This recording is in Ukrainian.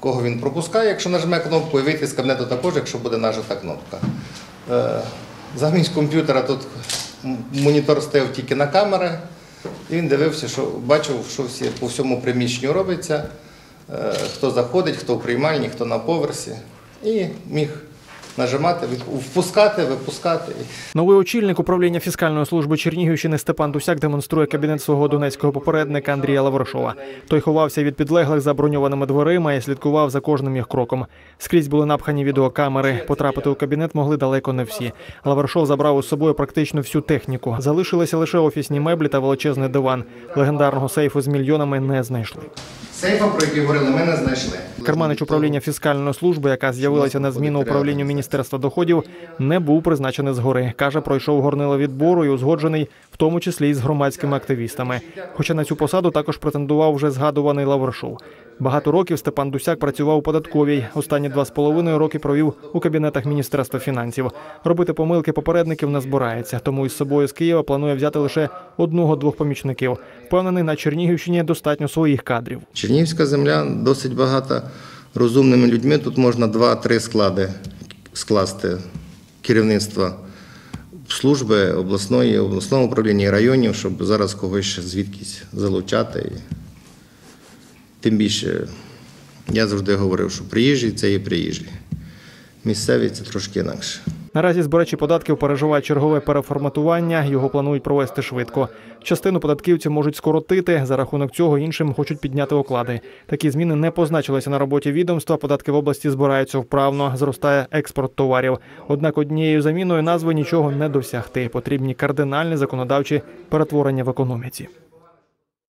кого він пропускає, якщо нажме кнопку, і вийти з кабінету також, якщо буде нажата кнопка. Е, Замість комп'ютера тут монітор стояв тільки на камери, і він дивився, що бачив, що всі, по всьому приміщенню робиться, е, хто заходить, хто в приймальні, хто на поверсі, і міг нажимати, впускати, випускати. Новий очільник управління фіскальної служби Чернігівщини Степан Дусяк демонструє кабінет свого донецького попередника Андрія Лаврошова. Той ховався від підлеглих за броньованими дверима і слідкував за кожним їх кроком. Скрізь були напхані відеокамери. Потрапити у кабінет могли далеко не всі. Лаврошов забрав із собою практично всю техніку. Залишилися лише офісні меблі та величезний диван. Легендарного сейфу з мільйонами не знайшли. Сейфа, про який говорили, ми не знайшли. Керманич управління фіскальної служби, яка з'явилася на зміну управлінню Міністерства доходів, не був призначений згори. каже, пройшов горнило відбору і узгоджений, в тому числі і з громадськими активістами. Хоча на цю посаду також претендував вже згадуваний Лаврошов. Багато років Степан Дусяк працював у податковій. Останні два з половиною роки провів у кабінетах Міністерства фінансів. Робити помилки попередників не збирається, тому із собою з Києва планує взяти лише одного-двох помічників. Впевнений, на Чернігівщині достатньо своїх кадрів. Чернігівська земля досить багата розумними людьми. Тут можна два-три склади скласти керівництва служби обласної, обласного управління і районів, щоб зараз когось звідкись залучати. Тим більше, я завжди говорив, що приїжджі це є приїжджі. Місцеві це трошки інакше. Наразі збирачі податків переживають чергове переформатування. Його планують провести швидко. Частину податківців можуть скоротити. За рахунок цього іншим хочуть підняти оклади. Такі зміни не позначилися на роботі відомства. Податки в області збираються вправно. Зростає експорт товарів. Однак однією заміною назви нічого не досягти. Потрібні кардинальні законодавчі перетворення в економіці.